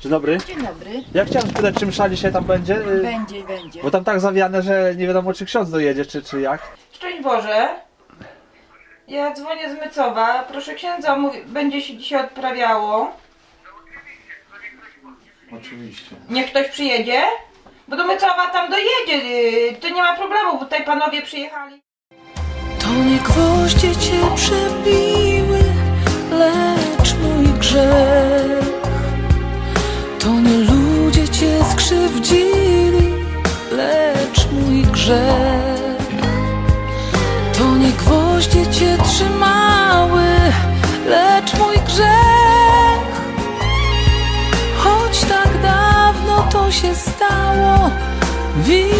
Dzień dobry. Dzień dobry. Ja chciałem spytać, czy msza dzisiaj tam będzie? Y, Będzie, będzie. Bo tam tak zawiane, że nie wiadomo, czy ksiądz dojedzie, czy, czy jak. Szczęść Boże. Ja dzwonię z Mycowa. Proszę księdza, mówi, będzie się dzisiaj odprawiało. Oczywiście. Niech ktoś przyjedzie. Bo do Mycowa tam dojedzie. yy, To nie ma problemu, bo tutaj panowie przyjechali. To nie gwoździe cię przebiły, lecz mój grzech. Skrzywdzili, lecz mój grzech. To nie gwoździe cię trzymały, lecz mój grzech. Choć tak dawno to się stało, widziałeś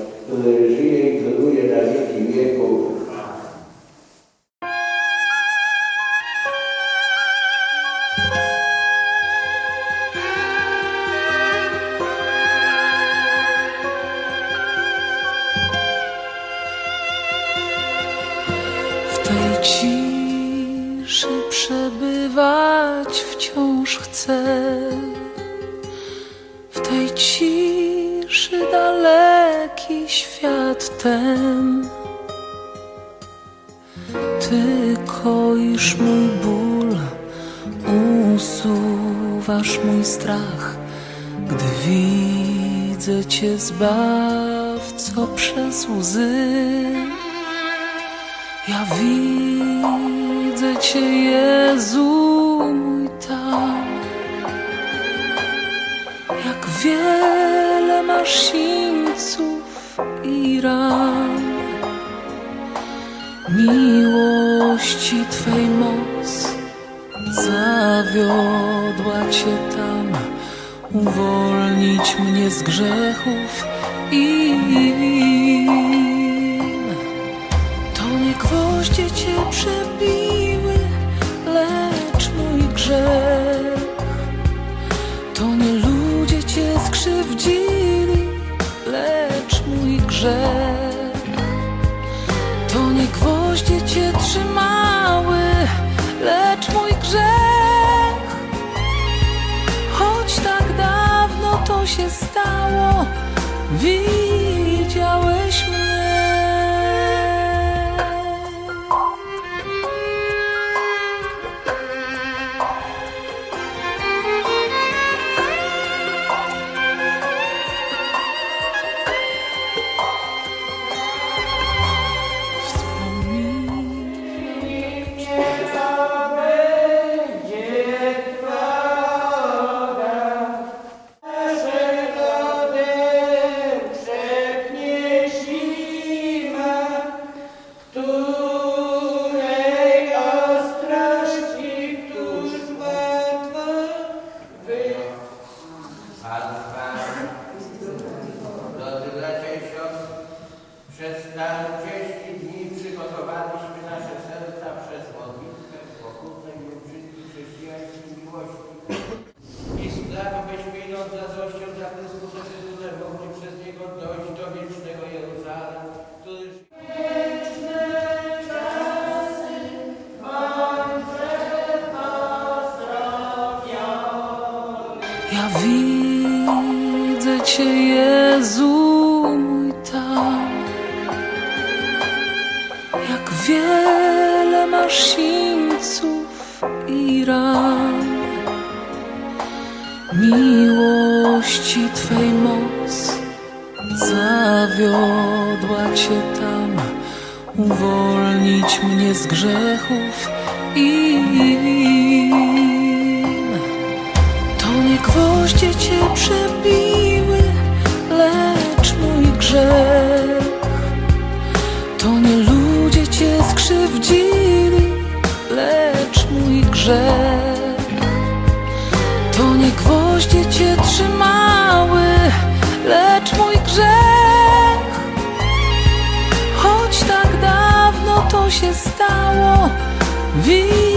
który żyje i króluje na wieki wieków. Ciszy przebywać wciąż chcę. W tej ciszy daleki świat ten. Ty koisz mój ból, usuwasz mój strach, gdy widzę Cię zbawco przez łzy. Ja widzę Cię, Jezu mój tam, jak sińców i ran. Miłości Twej moc zawiodła Cię tam, uwolnić mnie z grzechów i. To nie gwoździe cię przebiły, lecz mój grzech. To nie ludzie cię skrzywdzili, lecz mój grzech. To nie gwoździe cię trzymały, lecz mój grzech. Choć tak dawno to się stało, widziałeś Ja widzę Cię, Jezu mój tam, jak wiele masz sińców i ran. Miłości Twej moc zawiodła Cię tam, uwolnić mnie z grzechów im. To nie gwoździe cię przebiły, lecz mój grzech. To nie ludzie cię skrzywdzili, lecz mój grzech. To nie gwoździe cię trzymały, lecz mój grzech. Choć tak dawno to się stało, widzę.